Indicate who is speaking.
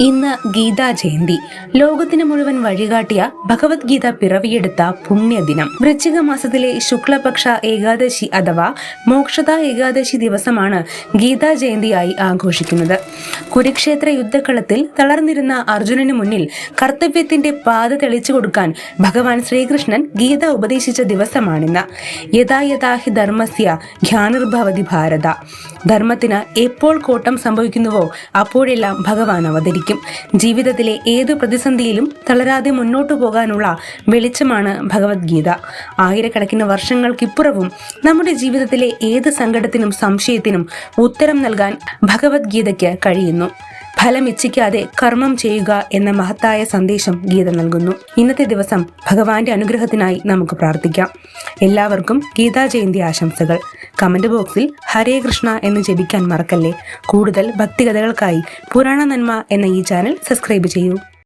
Speaker 1: ഇന്ന് ഗീതാ ജയന്തി. ലോകത്തിന് മുഴുവൻ വഴികാട്ടിയ ഭഗവത്ഗീത പിറവിയെടുത്ത പുണ്യദിനം. വൃശ്ചിക മാസത്തിലെ ശുക്ലപക്ഷ ഏകാദശി അഥവാ മോക്ഷത ഏകാദശി ദിവസമാണ് ഗീതാ ജയന്തിയായി ആഘോഷിക്കുന്നത്. കുരുക്ഷേത്ര യുദ്ധക്കളത്തിൽ തളർന്നിരുന്ന അർജുനന് മുന്നിൽ കർത്തവ്യത്തിന്റെ പാത തെളിച്ചു കൊടുക്കാൻ ഭഗവാൻ ശ്രീകൃഷ്ണൻ ഗീത ഉപദേശിച്ച ദിവസമാണിന്ന്. യഥാ ധർമ്മസ്യ ധ്യാനിർഭവതി ഭാരത. ധർമ്മത്തിന് എപ്പോൾ കോട്ടം സംഭവിക്കുന്നുവോ അപ്പോഴെല്ലാം ഭഗവാൻ അവതരിക്കും. ജീവിതത്തിലെ ഏതു പ്രതിസന്ധിയിലും തളരാതെ മുന്നോട്ടു പോകാനുള്ള വെളിച്ചമാണ് ഭഗവത്ഗീത. ആയിരക്കണക്കിന് വർഷങ്ങൾക്കിപ്പുറവും നമ്മുടെ ജീവിതത്തിലെ ഏത് സങ്കടത്തിനും സംശയത്തിനും ഉത്തരം നൽകാൻ ഭഗവത്ഗീതയ്ക്ക് കഴിയുന്നു. ഫലം ഇച്ഛിക്കാതെ കർമ്മം ചെയ്യുക എന്ന മഹത്തായ സന്ദേശം ഗീത നൽകുന്നു. ഇന്നത്തെ ദിവസം ഭഗവാന്റെ അനുഗ്രഹത്തിനായി നമുക്ക് പ്രാർത്ഥിക്കാം. എല്ലാവർക്കും ഗീതാ ജയന്തി ആശംസകൾ. കമന്റ് ബോക്സിൽ ഹരേ കൃഷ്ണ എന്ന് ജപിക്കാൻ മറക്കല്ലേ? കൂടുതൽ ഭക്തികഥകൾക്കായി പുരാണ നന്മ എന്ന ഈ ചാനൽ സബ്സ്ക്രൈബ് ചെയ്യൂ.